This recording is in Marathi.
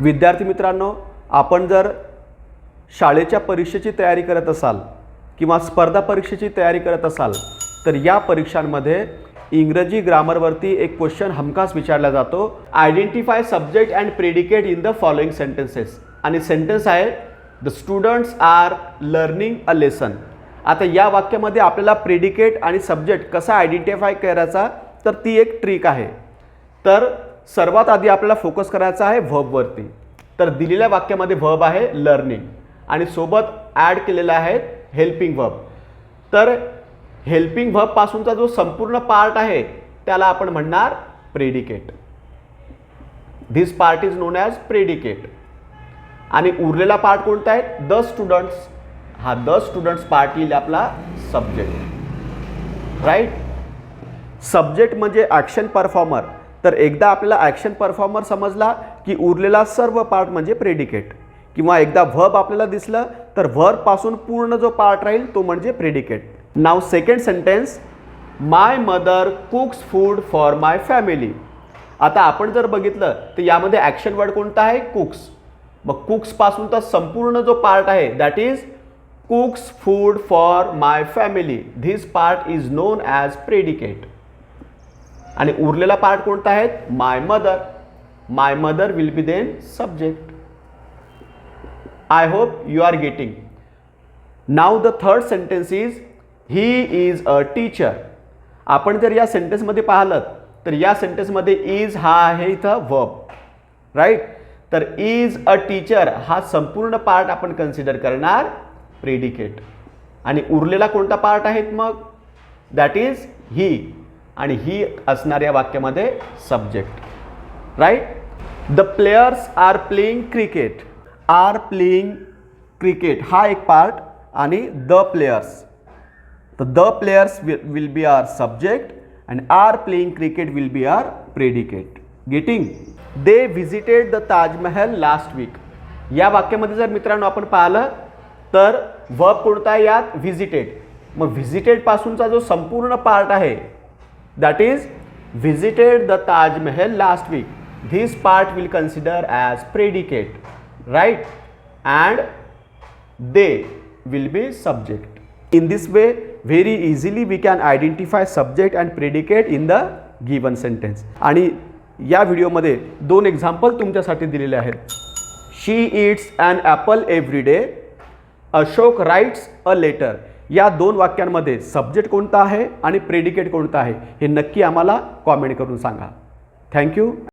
विद्यार्थी मित्रांनो आपण जर शाळेच्या परीक्षेची तयारी करत असाल किंवा स्पर्धा परीक्षेची तयारी करत असाल तर या परीक्षांमध्ये इंग्रजी ग्रामरवरती एक क्वेश्चन हमखास विचारला जातो. Identify subject and predicate in the following sentences आणि सेंटेन्स आहे the students are learning a lesson आता या वाक्यामध्ये आपल्याला प्रेडिकेट आणि सब्जेक्ट कसा आयडेंटिफाय करायचा तर ती एक ट्रिक आहे. तर सर्वात आधी आपल्याला फोकस करायचा आहे व्हबवरती तर दिलेल्या वाक्यामध्ये व्हब आहे लर्निंग आणि सोबत ॲड केलेला आहे हेल्पिंग व्हब तर हेल्पिंग व्हबपासूनचा जो संपूर्ण पार्ट आहे त्याला आपण म्हणणार predicate this part is known as predicate आणि उरलेला पार्ट कोणता आहे? द स्टुडंट्स हा द स्टुडंट्स पार्ट येईल आपला सब्जेक्ट राईट सब्जेक्ट म्हणजे ॲक्शन परफॉर्मर तर एकदा आपल्याला ॲक्शन परफॉर्मर समजला की उरलेला सर्व पार्ट म्हणजे प्रेडिकेट किंवा एकदा व्हब आपल्याला दिसलं तर व्हर्बपासून पूर्ण जो पार्ट राहील तो म्हणजे predicate now second sentence my mother cooks food for my family आता आपण जर बघितलं तर यामध्ये ॲक्शन वर्ड कोणता आहे? कुक्स मग कुक्सपासूनचा संपूर्ण जो पार्ट आहे that is cooks food for my family this part is known as predicate आणि उरलेला पार्ट कोणता आहे? My mother my mother will be then subject I hope you are getting now the third sentence is he is a teacher आपण जर या सेंटेन्समध्ये पाहिलं तर या सेंटेन्समध्ये इज हा आहे इथं वर्ब राईट तर इज अ टीचर हा संपूर्ण पार्ट आपण कन्सिडर करणार प्रेडिकेट आणि उरलेला कोणता पार्ट आहेत मग? दॅट इज ही आणि ही असणाऱ्या वाक्यामध्ये subject right the players are playing cricket are playing cricket हा एक पार्ट आणि द प्लेयर्स तर the players will be are subject and are playing cricket will be are predicate getting they visited the Taj Mahal last week या वाक्यामध्ये जर मित्रांनो आपण पाहिलं तर व कोणता यात? व्हिजिटेड मग व्हिजिटेडपासूनचा जो संपूर्ण पार्ट आहे that is visited the Taj Mahal last week. This part will consider as predicate, right? And they will be subject. In this way, very easily we can identify subject and predicate in the given sentence. आणि या व्हिडिओमध्ये दोन एक्झाम्पल तुमच्यासाठी दिलेले आहेत she eats an apple every day Ashok writes a letter या दोन वाक्यांमध्ये सब्जेक्ट कोणता आहे आणि प्रेडिकेट कोणता आहे हे नक्की आम्हाला कॉमेंट करून सांगा. थँक्यू